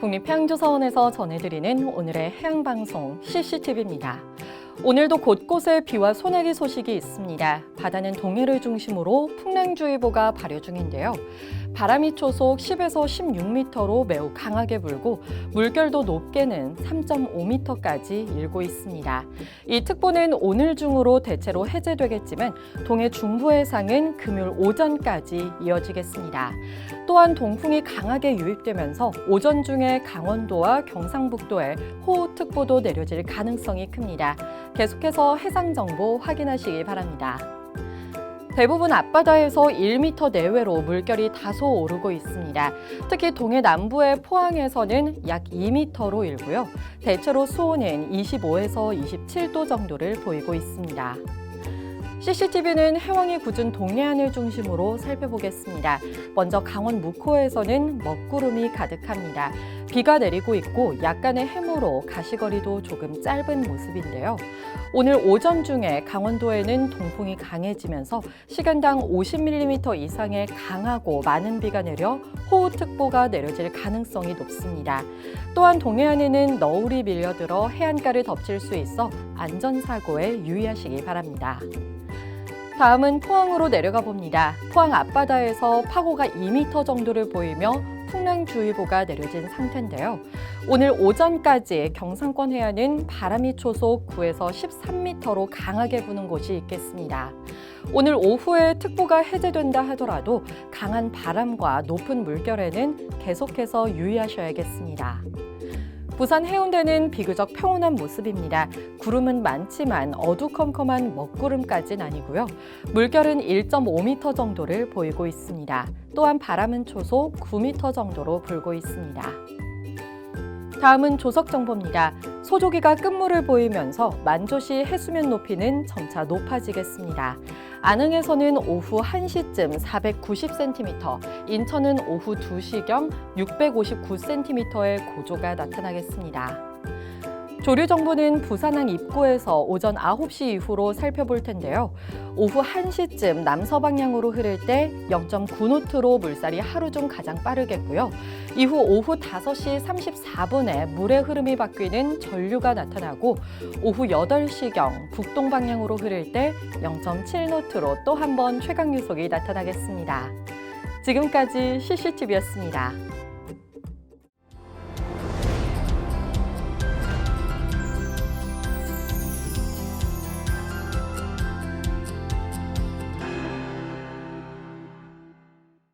국립해양조사원에서 전해드리는 오늘의 해양방송 CCTV입니다. 오늘도 곳곳에 비와 소나기 소식이 있습니다. 바다는 동해를 중심으로 풍랑주의보가 발효 중인데요. 바람이 초속 10에서 16m로 매우 강하게 불고 물결도 높게는 3.5m까지 일고 있습니다. 이 특보는 오늘 중으로 대체로 해제되겠지만 동해 중부 해상은 금요일 오전까지 이어지겠습니다. 또한 동풍이 강하게 유입되면서 오전 중에 강원도와 경상북도에 호우특보도 내려질 가능성이 큽니다. 계속해서 해상 정보 확인하시기 바랍니다. 대부분 앞바다에서 1m 내외로 물결이 다소 오르고 있습니다. 특히 동해 남부의 포항에서는 약 2m로 일고요. 대체로 수온은 25에서 27도 정도를 보이고 있습니다. CCTV는 해왕이 굳은 동해안을 중심으로 살펴보겠습니다. 먼저 강원 묵호에서는 먹구름이 가득합니다. 비가 내리고 있고 약간의 해무로 가시거리도 조금 짧은 모습인데요. 오늘 오전 중에 강원도에는 동풍이 강해지면서 시간당 50mm 이상의 강하고 많은 비가 내려 호우특보가 내려질 가능성이 높습니다. 또한 동해안에는 너울이 밀려들어 해안가를 덮칠 수 있어 안전사고에 유의하시기 바랍니다. 다음은 포항으로 내려가 봅니다. 포항 앞바다에서 파고가 2m 정도를 보이며 풍랑주의보가 내려진 상태인데요. 오늘 오전까지 경상권 해안은 바람이 초속 9에서 13m로 강하게 부는 곳이 있겠습니다. 오늘 오후에 특보가 해제된다 하더라도 강한 바람과 높은 물결에는 계속해서 유의하셔야겠습니다. 부산 해운대는 비교적 평온한 모습입니다. 구름은 많지만 어두컴컴한 먹구름까지는 아니고요. 물결은 1.5m 정도를 보이고 있습니다. 또한 바람은 초속 9m 정도로 불고 있습니다. 다음은 조석 정보입니다. 소조기가 끝물을 보이면서 만조시 해수면 높이는 점차 높아지겠습니다. 안흥에서는 오후 1시쯤 490cm, 인천은 오후 2시경 659cm의 고조가 나타나겠습니다. 조류 정보는 부산항 입구에서 오전 9시 이후로 살펴볼 텐데요. 오후 1시쯤 남서 방향으로 흐를 때 0.9노트로 물살이 하루 중 가장 빠르겠고요. 이후 오후 5시 34분에 물의 흐름이 바뀌는 전류가 나타나고 오후 8시경 북동 방향으로 흐를 때 0.7노트로 또 한 번 최강 유속이 나타나겠습니다. 지금까지 CCTV였습니다.